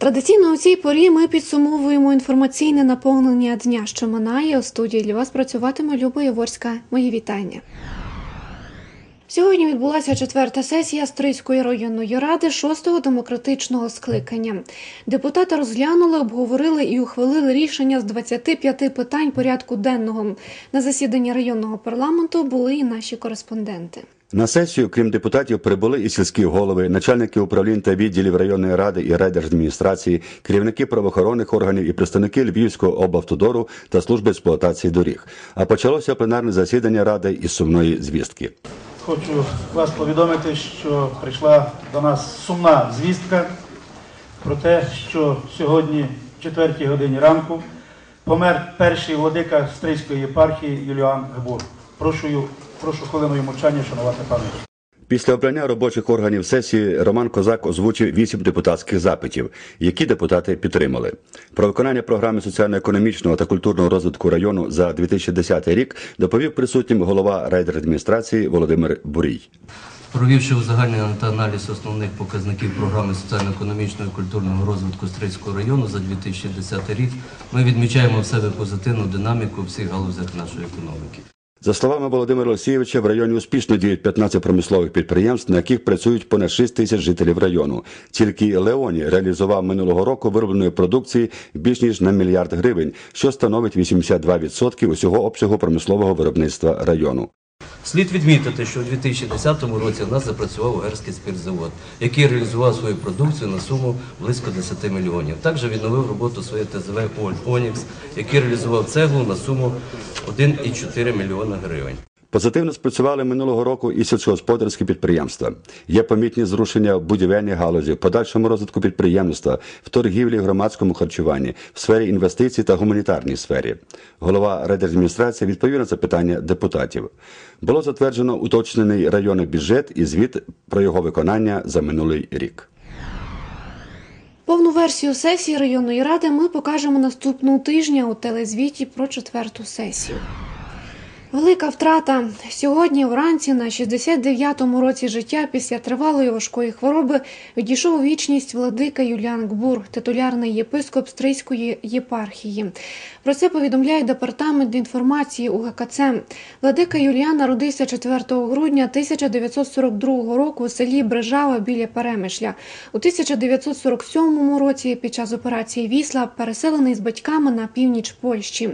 Традиційно у цій порі ми підсумовуємо інформаційне наповнення дня, що минає. У студії для вас працюватиме Люба Яворська. Мої вітання. Сьогодні відбулася четверта сесія Стрийської районної ради шостого демократичного скликання. Депутати розглянули, обговорили і ухвалили рішення з 25 питань порядку денного. На засіданні районного парламенту були і наші кореспонденти. На сесію, крім депутатів, прибули і сільські голови, начальники управлінь та відділів районної ради і райдержадміністрації, керівники правоохоронних органів і представники Львівського облавтодору та служби експлуатації доріг. А почалося пленарне засідання ради із сумної звістки. Хочу вас повідомити, що прийшла до нас сумна звістка про те, що сьогодні, в 4 годині ранку, помер перший владика Стрийської єпархії Юліан Габур. Прошу, прошу хвилиною мовчання шанувати пам'ять. Після обрання робочих органів сесії Роман Козак озвучив вісім депутатських запитів, які депутати підтримали. Про виконання програми соціально-економічного та культурного розвитку району за 2010 рік доповів присутнім голова райдержадміністрації Володимир Бурій. Провівши узагальнення та аналіз основних показників програми соціально-економічного і культурного розвитку Стрийського району за 2010 рік, ми відмічаємо в себе позитивну динаміку всіх галузях нашої економіки. За словами Володимира Олексійовича, в районі успішно діють 15 промислових підприємств, на яких працюють понад 6 тисяч жителів району. Тільки Леоні реалізував минулого року виробленої продукції більш ніж на мільярд гривень, що становить 82% усього обсягу промислового виробництва району. Слід відмітити, що у 2010 році в нас запрацював Угерський спиртзавод, який реалізував свою продукцію на суму близько 10 мільйонів. Також відновив роботу своє ТЗВ «Онікс», який реалізував цеглу на суму 1,4 мільйона гривень. Позитивно спрацювали минулого року і сільськогосподарські підприємства. Є помітні зрушення в будівельній галузі, подальшому розвитку підприємництва, в торгівлі, громадському харчуванні, в сфері інвестицій та гуманітарній сфері. Голова райдержадміністрації відповів на запитання депутатів. Було затверджено уточнений районний бюджет і звіт про його виконання за минулий рік. Повну версію сесії районної ради ми покажемо наступного тижня у телезвіті про четверту сесію. Велика втрата сьогодні вранці на 69-му році життя після тривалої важкої хвороби відійшов у вічність владика Юліан Гбур, титулярний єпископ Стрийської єпархії. Про це повідомляє департамент інформації УГКЦ. Владика Юліан народився 4 грудня 1942 року у селі Брижава біля Перемишля. У 1947 році під час операції Вісла переселений з батьками на північ Польщі.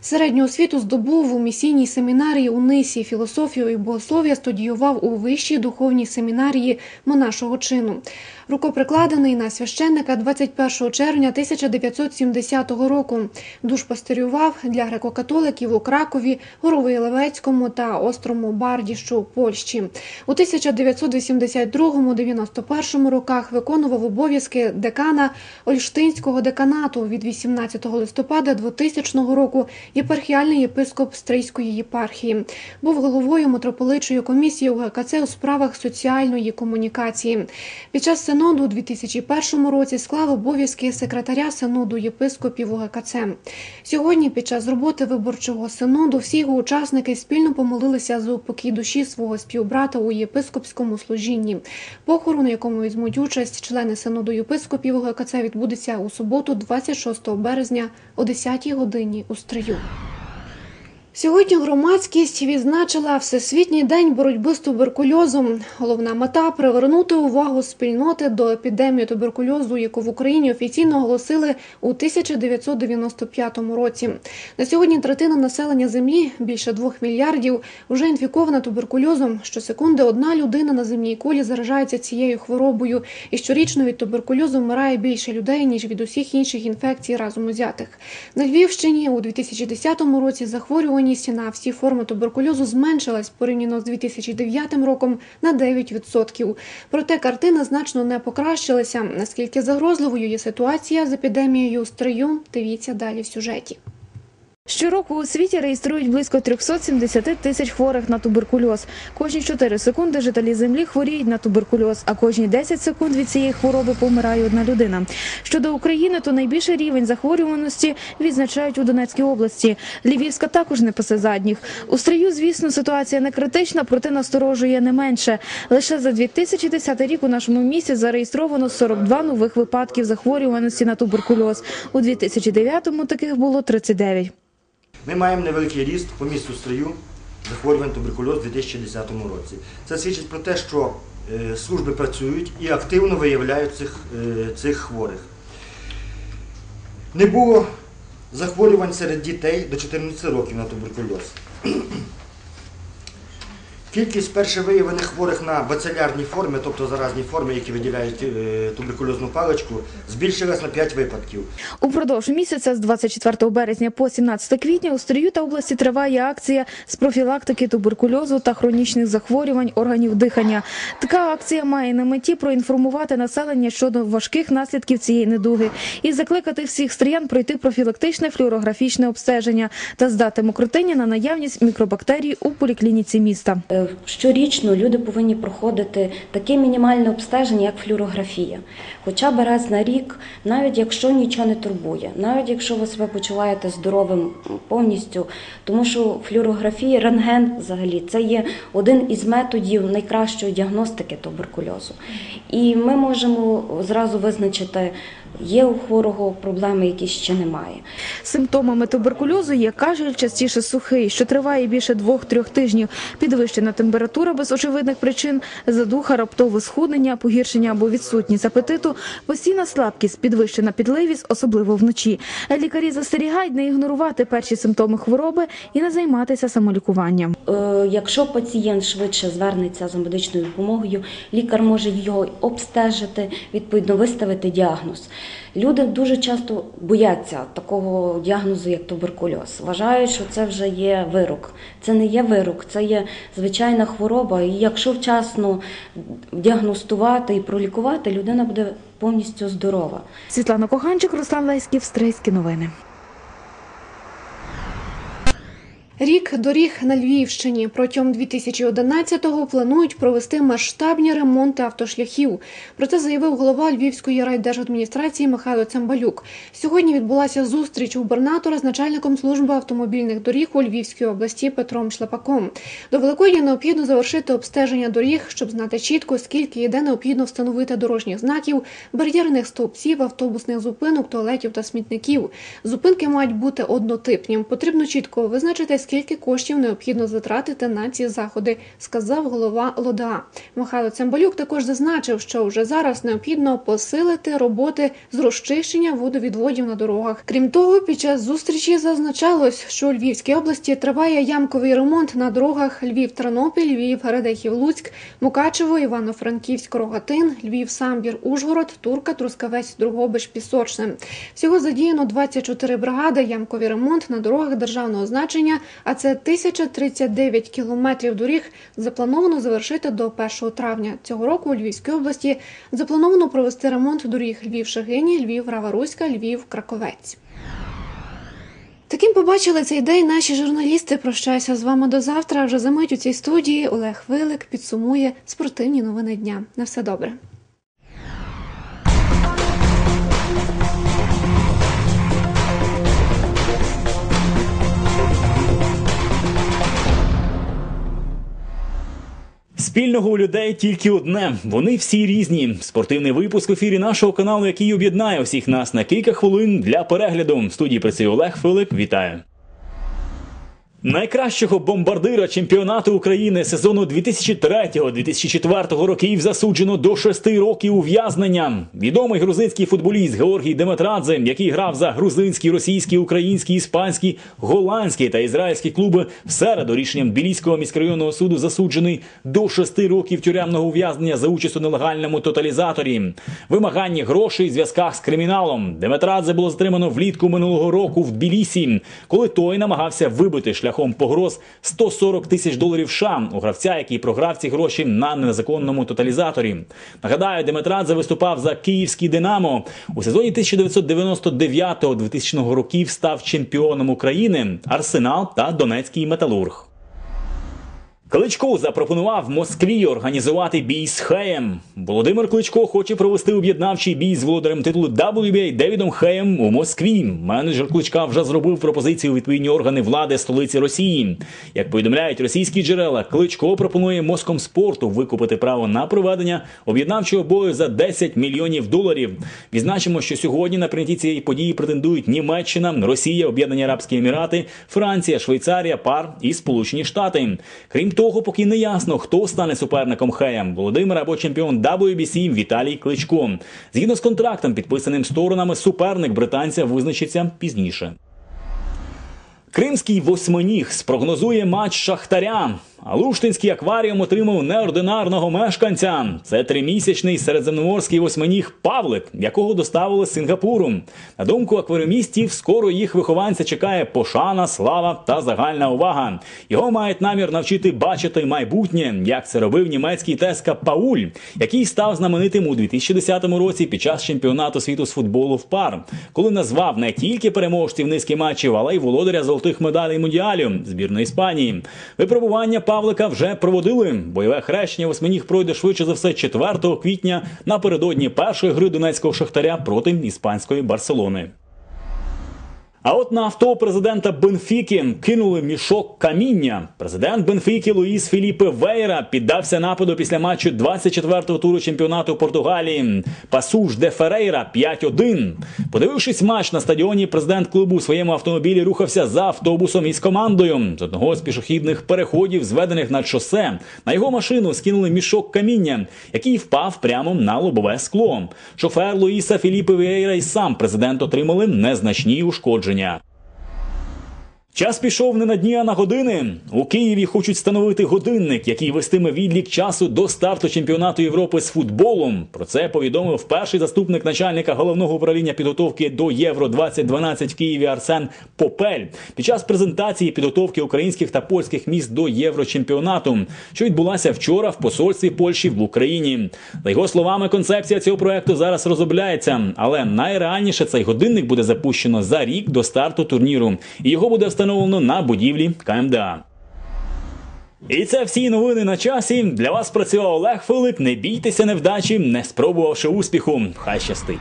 Середню освіту здобув у місійній семінарії у Нисі, філософію і богослов'я студіював у вищій духовній семінарії монашого чину. Рукоприкладений на священника 21 червня 1970 року. Душпастерював для греко-католиків у Кракові, Горовоєлевецькому та Острому Бардіщу Польщі. У 1982-91 роках виконував обов'язки декана Ольштинського деканату від 18 листопада 2000 року єпархіальний єпископ Стрийської єпархії. Був головою митрополичої комісії УГКЦ у справах соціальної комунікації. Під час синоду у 2001 році склав обов'язки секретаря синоду єпископів УГКЦ. Сьогодні, під час роботи виборчого синоду, всі його учасники спільно помолилися за упокій душі свого співбрата у єпископському служінні. Похорон, у якому візьмуть участь члени синоду єпископів УГКЦ, відбудеться у суботу, 26 березня о 10 годині у Стрию. Сьогодні громадськість відзначила Всесвітній день боротьби з туберкульозом. Головна мета привернути увагу спільноти до епідемії туберкульозу, яку в Україні офіційно оголосили у 1995 році. На сьогодні третина населення землі більше двох мільярдів вже інфікована туберкульозом. Щосекунди одна людина на земній кулі заражається цією хворобою, і щорічно від туберкульозу вмирає більше людей ніж від усіх інших інфекцій разом узятих. На Львівщині у 2010 році захворювання на всі форми туберкульозу зменшилась порівняно з 2009 роком на 9%. Проте картина значно не покращилася. Наскільки загрозливою є ситуація з епідемією стрию, дивіться далі в сюжеті. Щороку у світі реєструють близько 370 тисяч хворих на туберкульоз. Кожні 4 секунди жителі землі хворіють на туберкульоз, а кожні 10 секунд від цієї хвороби помирає одна людина. Щодо України, то найбільший рівень захворюваності відзначають у Донецькій області. Львівська також не пасе задніх. У стрию, звісно, ситуація не критична, проте насторожує не менше. Лише за 2010 рік у нашому місті зареєстровано 42 нових випадків захворюваності на туберкульоз. У 2009-му таких було 39. Ми маємо невеликий ріст по місту строю захворювань туберкульоз у 2010 році. Це свідчить про те, що е, служби працюють і активно виявляють цих, е, цих хворих. Не було захворювань серед дітей до 14 років на туберкульоз. Кількість перше виявлених хворих на бацилярні форми, тобто заразні форми, які виділяють е, туберкульозну паличку, збільшилась на 5 випадків. Упродовж місяця з 24 березня по 17 квітня у Стрию та області триває акція з профілактики туберкульозу та хронічних захворювань органів дихання. Така акція має на меті проінформувати населення щодо важких наслідків цієї недуги і закликати всіх стриян пройти профілактичне флюорографічне обстеження та здати мокротині на наявність мікробактерій у поліклініці міста. Щорічно люди повинні проходити таке мінімальне обстеження, як флюорографія. Хоча б раз на рік, навіть якщо нічого не турбує, навіть якщо ви себе почуваєте здоровим повністю, тому що флюорографія, рентген взагалі це є один із методів найкращої діагностики туберкульозу. І ми можемо зразу визначити, є у хворого проблеми, якісь ще немає. Симптомами туберкульозу є кашель, частіше сухий, що триває більше двох-трьох тижнів, підвищена температура без очевидних причин, задуха, раптове схуднення, погіршення або відсутність апетиту, постійна слабкість, підвищена підливість, особливо вночі. Лікарі застерігають не ігнорувати перші симптоми хвороби і не займатися самолікуванням. Е, Якщо пацієнт швидше звернеться за медичною допомогою, лікар може його обстежити, відповідно виставити діагноз. Люди дуже часто бояться такого діагнозу, як туберкульоз. Вважають, що це вже є вирок. Це не є вирок, це є звичайна хвороба. І якщо вчасно діагностувати і пролікувати, людина буде повністю здорова. Світлана Коханчик, Руслан Леськів, Стрейські новини. Рік доріг на Львівщині протягом 2011-го планують провести масштабні ремонти автошляхів. Про це заявив голова Львівської райдержадміністрації Михайло Цямбалюк. Сьогодні відбулася зустріч губернатора з начальником служби автомобільних доріг у Львівській області Петром Шлепаком. До Великої необхідно завершити обстеження доріг, щоб знати чітко, скільки і де необхідно встановити дорожніх знаків, бар'єрних стовпців, автобусних зупинок, туалетів та смітників. Зупинки мають бути однотипні. Потрібно чітко визначити, скільки коштів необхідно затратити на ці заходи, сказав голова ЛОДА. Михайло Цямбалюк також зазначив, що вже зараз необхідно посилити роботи з розчищення водовідводів на дорогах. Крім того, під час зустрічі зазначалось, що у Львівській області триває ямковий ремонт на дорогах Львів-Тернопіль, Львів, Радехів, Луцьк, Мукачево, Івано-Франківськ, Рогатин, Львів, Самбір, Ужгород, Турка, Трускавець, Другобич, Пісочне. Всього задіяно 24 бригади, ямковий ремонт на дорогах державного значення, а це 1039 кілометрів доріг заплановано завершити до 1 травня. Цього року у Львівській області заплановано провести ремонт доріг Львів-Шагині, Львів-Рава-Руська, Львів-Краковець. Таким побачили цей день наші журналісти. Прощаюся з вами до завтра. Вже за мить у цій студії Олег Вилик підсумує спортивні новини дня. На все добре. Спільного у людей тільки одне. Вони всі різні. Спортивний випуск в ефірі нашого каналу, який об'єднає всіх нас на кілька хвилин для перегляду. В студії працює Олег Филип. Вітаю. Найкращого бомбардира чемпіонату України сезону 2003-2004 років засуджено до 6 років ув'язнення. Відомий грузинський футболіст Георгій Деметрадзе, який грав за грузинські, російські, українські, іспанські, голландські та ізраїльські клуби, в середу рішенням Білійського міськрайонного суду засуджений до 6 років тюремного ув'язнення за участь у нелегальному тоталізаторі. Вимагання грошей в зв'язках з криміналом. Деметрадзе було затримано влітку минулого року в Тбілісі, коли той намагався вибити шлях шляхом погроз 140 тисяч доларів США у гравця, який програв ці гроші на незаконному тоталізаторі. Нагадаю, Деметрадзе виступав за київський Динамо у сезоні 1999-2000 років. Став чемпіоном України Арсенал та Донецький металург. Кличко запропонував Москві організувати бій з Хеєм. Володимир Кличко хоче провести об'єднавчий бій з володарем титулу WBA Девідом Хеєм у Москві. Менеджер Кличка вже зробив пропозицію відповідні органи влади столиці Росії. Як повідомляють російські джерела, Кличко пропонує моском спорту викупити право на проведення об'єднавчого бою за 10 мільйонів доларів. Відзначимо, що сьогодні на прийнятті цієї події претендують Німеччина, Росія, Об'єднані Арабські Емірати, Франція, Швейцарія, ПАР і Сполучені Штати. Крім того, поки не ясно, хто стане суперником Хея – Володимир або чемпіон WBC Віталій Кличко. Згідно з контрактом, підписаним сторонами, суперник британця визначиться пізніше. Кримський восьминіг спрогнозує матч Шахтаря. А Луштинський акваріум отримав неординарного мешканця. Це тримісячний середземноморський восьминіг Павлик, якого доставили з Сингапуру. На думку акваріумістів, скоро їх вихованця чекає пошана, слава та загальна увага. Його мають намір навчити бачити майбутнє, як це робив німецький теска Пауль, який став знаменитим у 2010 році під час чемпіонату світу з футболу в пар, коли назвав не тільки переможців низки матчів, але й володаря золотих медалей мундіалю збірної Іспанії. Випробування Павлика вже проводили. Бойове хрещення восьминіг пройде швидше за все 4 квітня напередодні першої гри донецького шахтаря проти іспанської Барселони. А от на авто президента Бенфіки кинули мішок каміння. Президент Бенфіки Луїс Філіпе Вейра піддався нападу після матчу 24-го туру чемпіонату Португалії. Пасуш де Ферейра 5-1. Подивившись матч на стадіоні, президент клубу у своєму автомобілі рухався за автобусом із командою. З одного з пішохідних переходів, зведених над шосе, на його машину скинули мішок каміння, який впав прямо на лобове скло. Шофер Луїса Філіпе Вейра і сам президент отримали незначні ушкодження народження. Час пішов не на дні, а на години. У Києві хочуть встановити годинник, який вестиме відлік часу до старту чемпіонату Європи з футболом. Про це повідомив перший заступник начальника головного управління підготовки до Євро 2012 в Києві Арсен Попель під час презентації підготовки українських та польських міст до Єврочемпіонату, що відбулася вчора в посольстві Польщі в Україні. За його словами, концепція цього проекту зараз розробляється, але найреальніше цей годинник буде запущено за рік до старту турніру, і його буде встановлено на будівлі КМДА. І це всі новини на часі. Для вас працював Олег Филип. Не бійтеся невдачі, не спробувавши успіху. Хай щастить.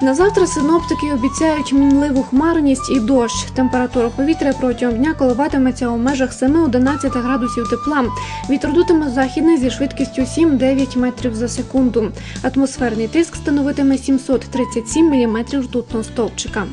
На завтра синоптики обіцяють мінливу хмарність і дощ. Температура повітря протягом дня коливатиметься у межах 7-11 градусів тепла. Вітер дутиме західний зі швидкістю 7-9 метрів за секунду. Атмосферний тиск становитиме 737 міліметрів ртутного стовпчика.